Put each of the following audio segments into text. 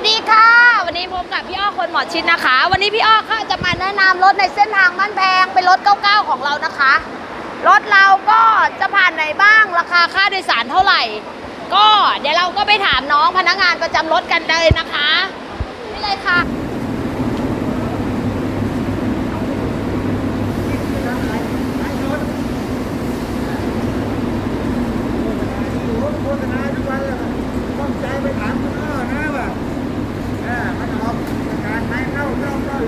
วัสดีค่ะ วันนี้พบกับพี่อ้อคนหมอชิดนะคะ วันนี้พี่อ้อค่ะจะมาแนะนำรถในเส้นทางบ้านแพงเป็นรถ 99 ของเรานะคะ รถเราก็จะผ่านไหนบ้างราคาค่าโดยสารเท่าไหร่ ก็เดี๋ยวเราก็ไปถามน้องพนักงานประจำรถกันเลยนะคะนี่เลยค่ะ โฆษณาทุกวันเลยต้องใจไปถามคุณพ่อนะว่าเออมันออกประการให้เข้าเข้าเข้า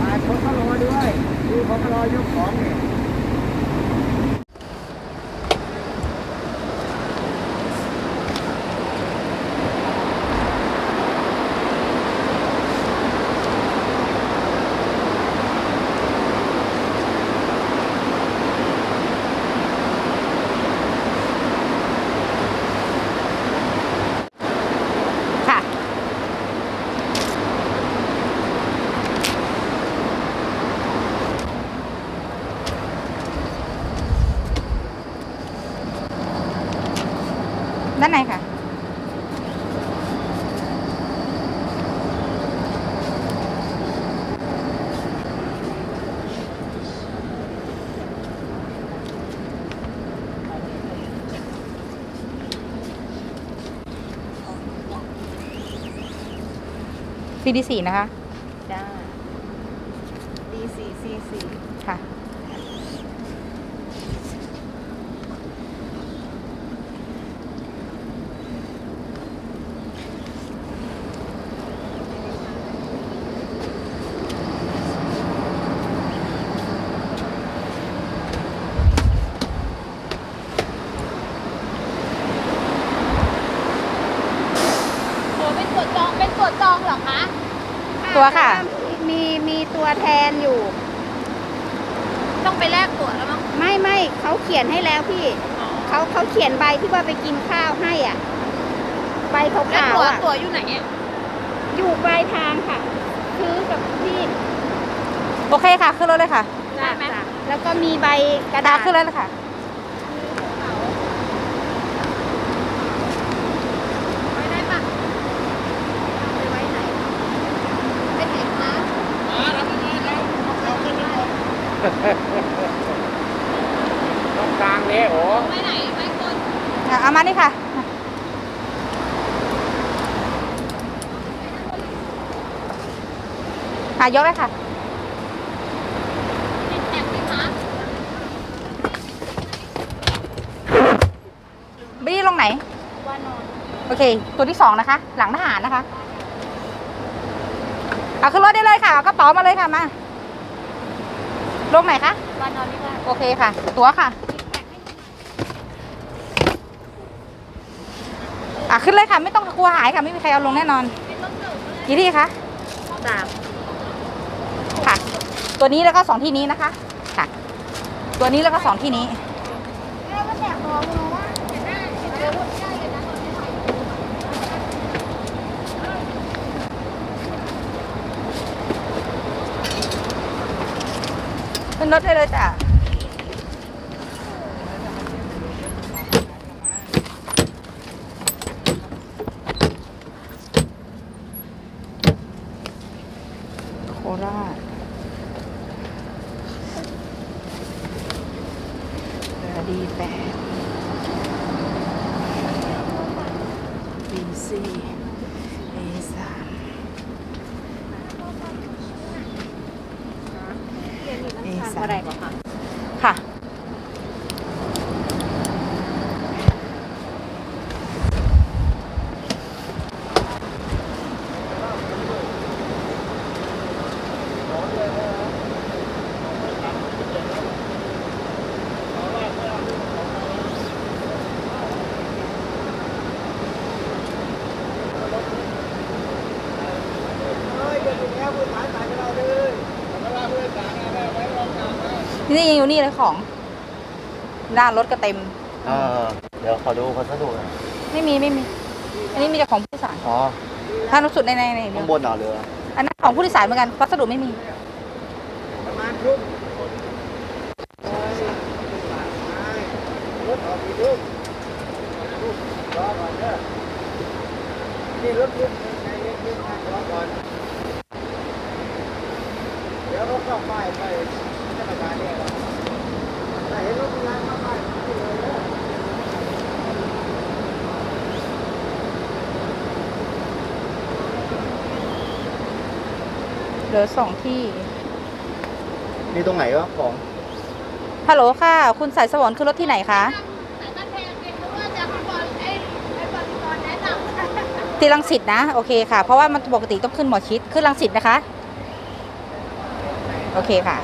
ถ่ายคนก็รอด้วยดูเขาก็รอยกของเนี่ย ค่ะ ด้านในค่ะ CD4 นะคะ จ้า D4 C4 ค่ะ โอ้เป็นตัวจอง เป็นตัวจองเหรอคะ ตัวค่ะ มีมีตัวแทนอยู่ ต้องไปแลกตั๋วแล้วมั้งไม่ไม่เขาเขียนให้แล้วพี่เขาเขาเขียนใบที่ว่าไปกินข้าวให้อะใบขาวแล้วๆตั๋วอะตั๋วอยู่ไหนอะอยู่ปลายทางค่ะ ซื้อกับพี่โอเคค่ะ ขึ้นรถเลยค่ะจ้ะจ้ะแล้วก็มีใบกระดาดาษขึ้นรถเลยค่ะ ไว้ได้ปะไปไว้ไหนไปไหนคะ ต้องกลางนี้โอ้ไปไหนไปคนเอามานี่ค่ะค่ะยกเลยค่ะบี้ลงไหน ว่านอนโอเค ตัวที่สองนะคะ หลังทหารนะคะ เอาขึ้นรถได้เลยค่ะ เอากระเป๋ามาเลยค่ะ มา ลงไหนคะว่านอนนี่ว่าโอเคค่ะ ตั๋วค่ะ อะ ขึ้นเลยค่ะ ไม่ต้องกลัวหายค่ะ ไม่มีใครเอาลงแน่นอน กี่ที่คะสามค่ะ ตัวนี้แล้วก็สองที่นี้นะคะ ค่ะ ตัวนี้แล้วก็สองที่นี้แม่ก็แจกของเลยว่าขึ้น รถได้เลยจ้ะโคราชดีแปดบีซีเอสาม เอสามอะไรบอกคะค่ะ เฮ้ยเดี๋ยวนี้ผู้สายสายกับเราเลยเวลาผู้สายอะไรไว้รองกลาง นะนี่ยังอยู่นี่เลยของหน้ารถก็เต็ม เออเดี๋ยวขอดูพัสดุหน่อยไม่มีไม่มี อันนี้มีแต่ของผู้โดยสารอ๋อถ้านุสุดในในในข้างบนเหรอเรืออันนั้นของผู้โดยสารเหมือนกันพัสดุไม่มีประมาณ ยุ่งโอ้ยรถออกกี่ยุ่งลูกรอก่อนเด้อนี่รถยุ่งในเล็กยุ่งนะรอก่อน เดี๋ยวรถเข้าป้ายไปธนาคารเนี่ยเราแต่เห็นรถพยานเข้าป้ายไม่เลยเด้อ เห ลือสองที่นี่ตรงไหนวะของฮัลโหลค่ะ คุณสายสวรรค์คือรถที่ไหนคะแต่บ้านแพงเป็นเพราะว่าจะบอลไอ้ไอ้บอลบอลแนะนำที่รังสิตนะ โอเคค่ะ เพราะว่ามันปกติต้องขึ้นหมอชิด ขึ้นรังสิตนะคะ โอเคค่ะ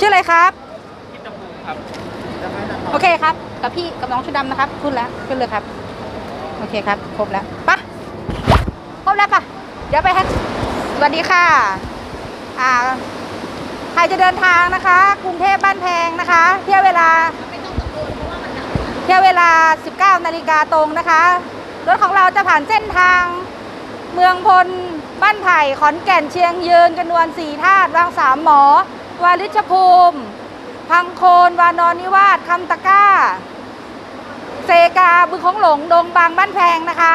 ชื่ ออะไรครับโอเคครับ กับพี่กับน้องชุดดำนะครับ ขึ้นแล้วขึ้นเลยครับ โอเคครับ ครบแล้วปะครบแล้วปะเดี๋ยวไปแฮชสวัสดีค่ะ อ่า ใครจะเดินทางนะคะ กรุงเทพบ้านแพงนะคะ เที่ยวเวลาเที่ยวเวลา 19 นาฬิกาตรงนะคะ รถของเราจะผ่านเส้นทางเมืองพล บ้านไผ่ ขอนแก่น เชียงยืนกระนวนสีธาตุวางสามหมอ วาริชภูมิ พังโคน วานอนนิวาสคำตะก้า เซกา บึงของหลง ดงบางบ้านแพงนะคะ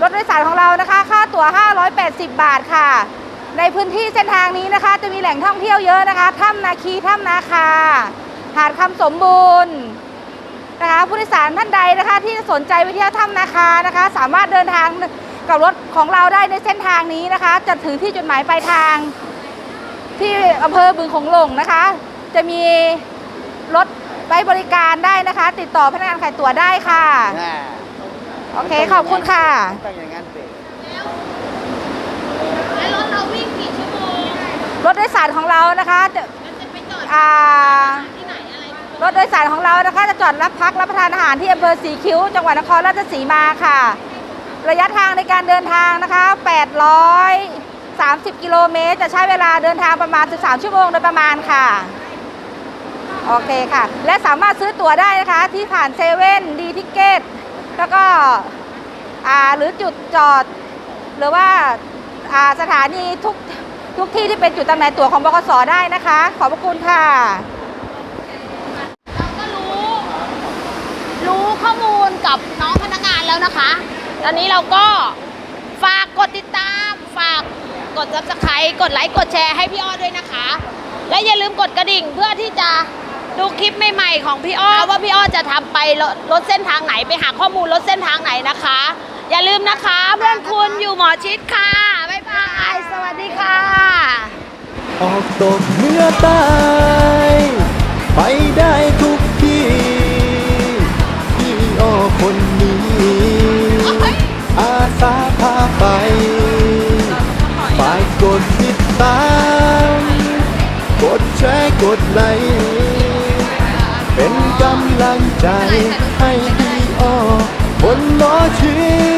รถโดยสารของเรานะคะ ค่าตั๋ว 580 บาทค่ะ ในพื้นที่เส้นทางนี้นะคะ จะมีแหล่งท่องเที่ยวเยอะนะคะ ถ้ำนาคี ถ้ำนาคา หาดคำสมบูรณ์นะคะผู้โดยสารท่านใดนะคะที่สนใจไปเที่ยวถ้ำนาคานะคะ สามารถเดินทางกับรถของเราได้ในเส้นทางนี้นะคะ จะถึงที่จุดหมายปลายทาง ที่อำเภอบึงของหลงนะคะ จะมีรถไว้บริการได้นะคะ ติดต่อพนักงานขายตั๋วได้ค่ะ น่าโอเคขอบคุณค่ะ ต้องอย่างนั้นสิแล้วรถเราวิ่งกี่ชั่วโมง รถโดยสารของเรานะคะจะมันจะไปจอดอ่า ที่ไหนอะไรรถโดยสารของเรานะคะจะจอดรับพักรับประทานอาหารที่อำเภอสีคิ้ว จังหวัดนครราชสีมาค่ะ ระยะทางในการเดินทางนะคะ 30 กิโลเมตร จะใช้เวลาเดินทางประมาณ 13 ชั่วโมงโดยประมาณค่ะ โอเคค่ะ และสามารถซื้อตั๋วได้นะคะที่ผ่านเซเว่นดีทิเกตแล้วก็หรือจุดจอด หรือว่าอ่าสถานีทุกทุกที่ที่เป็นจุดจำหน่ายตั๋วของบกสได้นะคะ ขอบพระคุณค่ะเราก็รู้ รู้ข้อมูลกับน้องพนักงานแล้วนะคะ ตอนนี้เราก็ฝากกดติดตาม ฝาก กด subscribe กดไลค์กดแชร์ให้พี่อ้อด้วยนะคะ และอย่าลืมกดกระดิ่งเพื่อที่จะดูคลิปใหม่ๆของพี่อ้อว่าพี่อ้อจะทำไปรถรถเส้นทางไหนไปหาข้อมูลรถเส้นทางไหนนะคะ อย่าลืมนะคะเพื่อนคุณอยู่หมอชิดค่ะบ๊ายบายสวัสดีค่ะออกตกเหนื้อใต้ไปได้ทุกที่พี่อ้อคนนี้อาสาพาไปไป กดไลค์เป็นกำลังใจให้พี่อ้อบนล้อชี